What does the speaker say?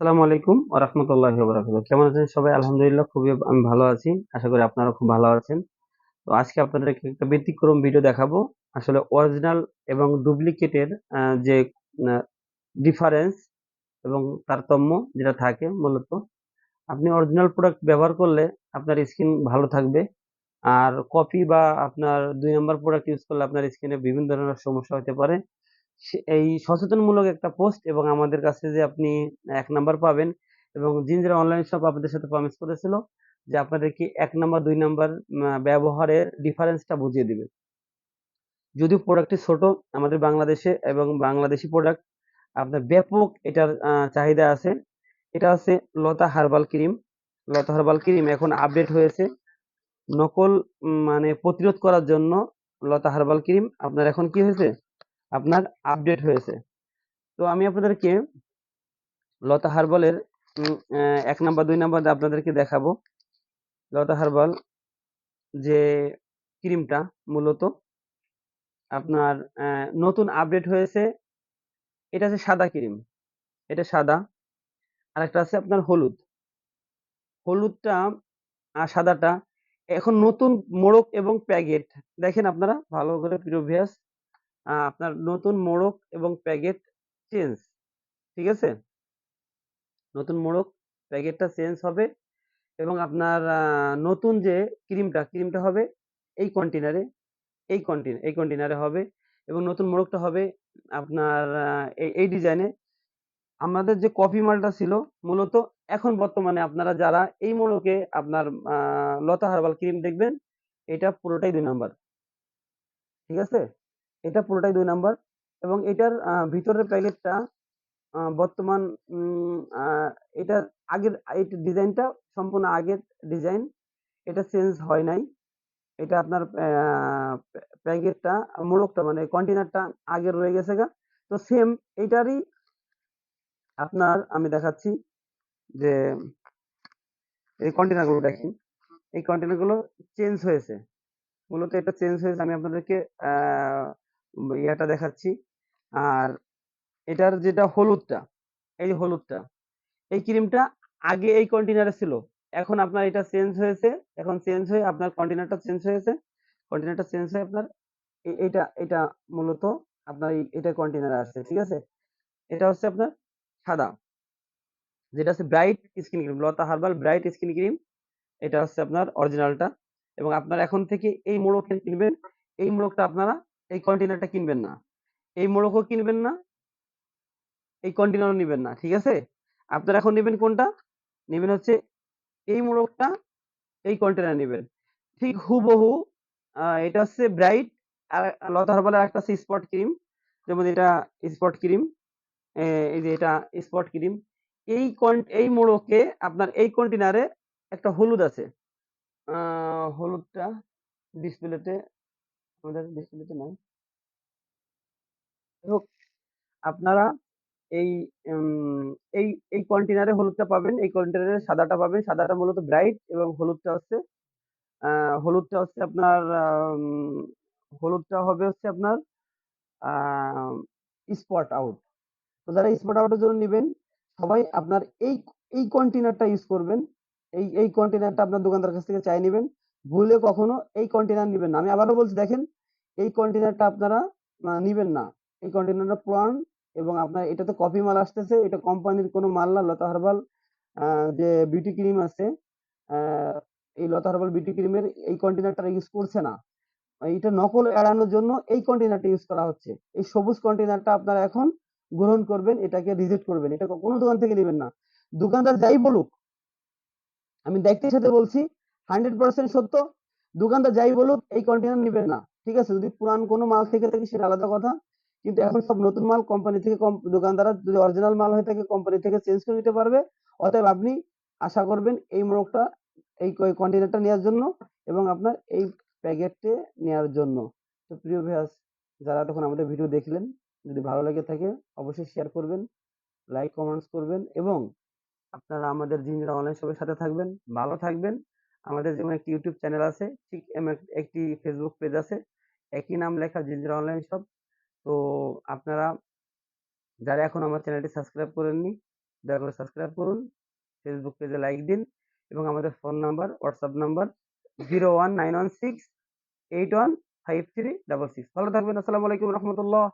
আসসালামু আলাইকুম রাহমাতুল্লাহি ওয়া কেমন আছেন সবাই? আলহামদুলিল্লাহ, খুবই আমি ভালো আছি। আশা করি আপনারা খুব ভালো আছেন। তো আজকে আপনাদেরকে একটা ব্যতিক্রম ভিডিও দেখাবো। আসলে অরিজিনাল এবং ডুপ্লিকেটের যে ডিফারেন্স এবং তারতম্য যেটা থাকে মূলত, আপনি অরিজিনাল প্রোডাক্ট ব্যবহার করলে আপনার স্কিন ভালো থাকবে। আর কপি বা আপনার দুই নম্বর প্রোডাক্ট ইউজ করলে আপনার স্কিনে বিভিন্ন ধরনের সমস্যা হতে পারে। এই সচেতনমূলক একটা পোস্ট এবং আমাদের কাছে যে আপনি এক নাম্বার পাবেন এবং জিঞ্জার অনলাইন শপ আপনাদের সাথে প্রমিস করেছিল যে আপনাদেরকে এক নাম্বার দুই নাম্বার ব্যবহারের ডিফারেন্সটা বুঝিয়ে দিবে। যদিও প্রোডাক্টটি ছোট আমাদের বাংলাদেশে এবং বাংলাদেশি প্রোডাক্ট আপনার ব্যাপক এটার চাহিদা আছে। এটা আছে Lata herbal cream. Lata herbal cream এখন আপডেট হয়েছে। নকল মানে প্রতিরোধ করার জন্য লতা হার্বাল ক্রিম, আপনার এখন কি হয়েছে? আপনার আপডেট হয়েছে। তো আমি আপনাদেরকে লতা হার্বালের এক নাম্বার, দুই নাম্বার আপনাদেরকে দেখাবো। লতা হার্বাল যে ক্রিমটা মূলত আপনার নতুন আপডেট হয়েছে। এটা হচ্ছে সাদা ক্রিম। এটা সাদা। আর একটা আছে আপনার হলুদ। হলুদটা আর সাদাটা এখন নতুন মোড়ক এবং প্যাকেট। দেখেন আপনারা, ভালো করে, প্রিয় ভিয়াস আপনার নতুন মোড়ক এবং প্যাকেট চেঞ্জ, ঠিক আছে? নতুন মোড়ক প্যাকেটটা চেঞ্জ হবে এবং আপনার নতুন যে ক্রিমটা ক্রিমটা হবে এই কন্টেনারে এই কন্টেনার এই কন্টেনারে হবে এবং নতুন মোড়কটা হবে আপনার এই এই ডিজাইনে। আমাদের যে কফি মালটা ছিল মূলত এখন বর্তমানে আপনারা যারা এই মোড়কে আপনার লতা হার্বাল ক্রিম দেখবেন, এটা পুরোটাই দুই নাম্বার, ঠিক আছে? এটা পুরোটাই দুই নাম্বার এবং এটার ভিতরের প্যাকেটটা বর্তমান এটা আগের ডিজাইনটা সম্পূর্ণ আগের ডিজাইন, এটা চেঞ্জ হয় নাই। এটা আপনার প্যাকেটটা মোড়কটা মানে কন্টেনারটা আগের রয়ে গেছে গা। তো সেম এইটারই আপনার আমি দেখাচ্ছি যে, এই কন্টেনারগুলো দেখেন। এই কন্টেনারগুলো চেঞ্জ হয়েছে। মূলত এটা চেঞ্জ হয়েছে। আমি আপনাদেরকে ইয়াটা দেখাচ্ছি। আর এটার যেটা হলুদটা, এই হলুদটা, এই ক্রিমটা আগে এই কন্টেনারে ছিল। এখন আপনার এটা চেঞ্জ হয়েছে, এখন চেঞ্জ হয়ে আপনার কন্টেনারটা চেঞ্জ হয়েছে। কন্টেনারটা চেঞ্জ হয়ে আপনার এটা এটা মূলত আপনার এটা কন্টেনারে আসছে, ঠিক আছে? এটা হচ্ছে আপনার সাদা, যেটা হচ্ছে bright skin cream Lata herbal bright skin cream এটা হচ্ছে আপনার অরিজিনালটা এবং আপনার এখন থেকে এই মোড়ক কিনবেন, এই মোড়কটা আপনারা এই কন্টেনারটা কিনবেন না। এই মোড়কও কিনবেন না। এই কন্টেনারও নেবেন না, ঠিক আছে? আপনারা এখন নেবেন কোনটা? নেবেন হচ্ছে এই মোড়কটা, এই কন্টেনার নেবেন। ঠিক হুবহু এটা হচ্ছে ব্রাইট আর লতা হার্বালের একটা হচ্ছে স্পট ক্রিম যেমন এটা স্পট ক্রিম এই যে এটা স্পট ক্রিম এই এই মোড়কে আপনার এই কন্টেনারে একটা হলুদ আছে। হলুদটা ডিসপ্লেতে আমাদের ডিসপ্লেতে নাই। আপনারা এই এই এই কন্টেনারে হলুদটা পাবেন, এই কন্টেনারে সাদাটা পাবেন, সাদাটা মূলত ব্রাইট এবং হলুদটা হচ্ছে হলুদটা হচ্ছে আপনার হলুদটা হবে হচ্ছে আপনার স্পট আউট তো যারা স্পট আউটের জন্য নেবেন, সবাই আপনার এই এই কন্টেনারটা ইউজ করবেন, এই এই কন্টেনারটা আপনার দোকানদার কাছ থেকে চাই নেবেন। ভুলে কখনো এই কন্টেনার নেবেন না। আমি আবারও বলছি, দেখেন, এই কন্টেনারটা আপনারা নিবেন না। এই কন্টেনারটা পুরান এবং আপনার এটা তো কপি মাল আসতেছে। এটা কোম্পানির কোনো মাল না। লতা হার্বাল যে বিউটি ক্রিম আছে এই লতা হার্বাল বিউটি ক্রিমের এই কন্টেনারটা ইউজ করছে না। এটা নকল এড়ানোর জন্য এই কন্টেনারটা ইউজ করা হচ্ছে। এই সবুজ কন্টেনারটা আপনারা এখন গ্রহণ করবেন, এটাকে রিজেক্ট করবেন। এটা কোনো দোকান থেকে নেবেন না। দোকানদার যাই বলুক, আমি দায়িত্বের সাথে বলছি হান্ড্রেড পার্সেন্ট সত্য। দোকানদার যাই বলুক, এই কন্টেনার নেবেন না। ঠিক আছে, যদি পুরান কোনো মাল থেকে থাকে সেটা আলাদা কথা। কিন্তু এখন সব নতুন মাল কোম্পানি থেকে দোকানদাররা যদি অরিজিনাল মাল হয়ে থাকে কোম্পানি থেকে চেঞ্জ করে নিতে পারবে। অতএব আপনি আশা করবেন এই মোড়কটা, এই কন্টেনারটা নেওয়ার জন্য এবং আপনার এই প্যাকেটে নেওয়ার জন্য। তো প্রিয় ভিউয়ার্স, যারা তখন আমাদের ভিডিও দেখলেন, যদি ভালো লেগে থাকে অবশ্যই শেয়ার করবেন লাইক কমেন্টস করবেন এবং আপনারা আমাদের জিঞ্জার অনলাইন শপের সাথে থাকবেন, ভালো থাকবেন। আমাদের যেমন একটি ইউটিউব চ্যানেল আছে, ঠিক একটি ফেসবুক পেজ আছে, একই নাম লেখা জিঞ্জার অনলাইন শপ। তো আপনারা যারা এখন আমার চ্যানেলটি সাবস্ক্রাইব করেননি, দয়া করে সাবস্ক্রাইব করুন ফেসবুক পেজে লাইক দিন এবং আমাদের phone number WhatsApp number zero one nine one six eight one five three double six ভালো থাকবেন, আসসালামু আলাইকুম রহমতুল্লাহ।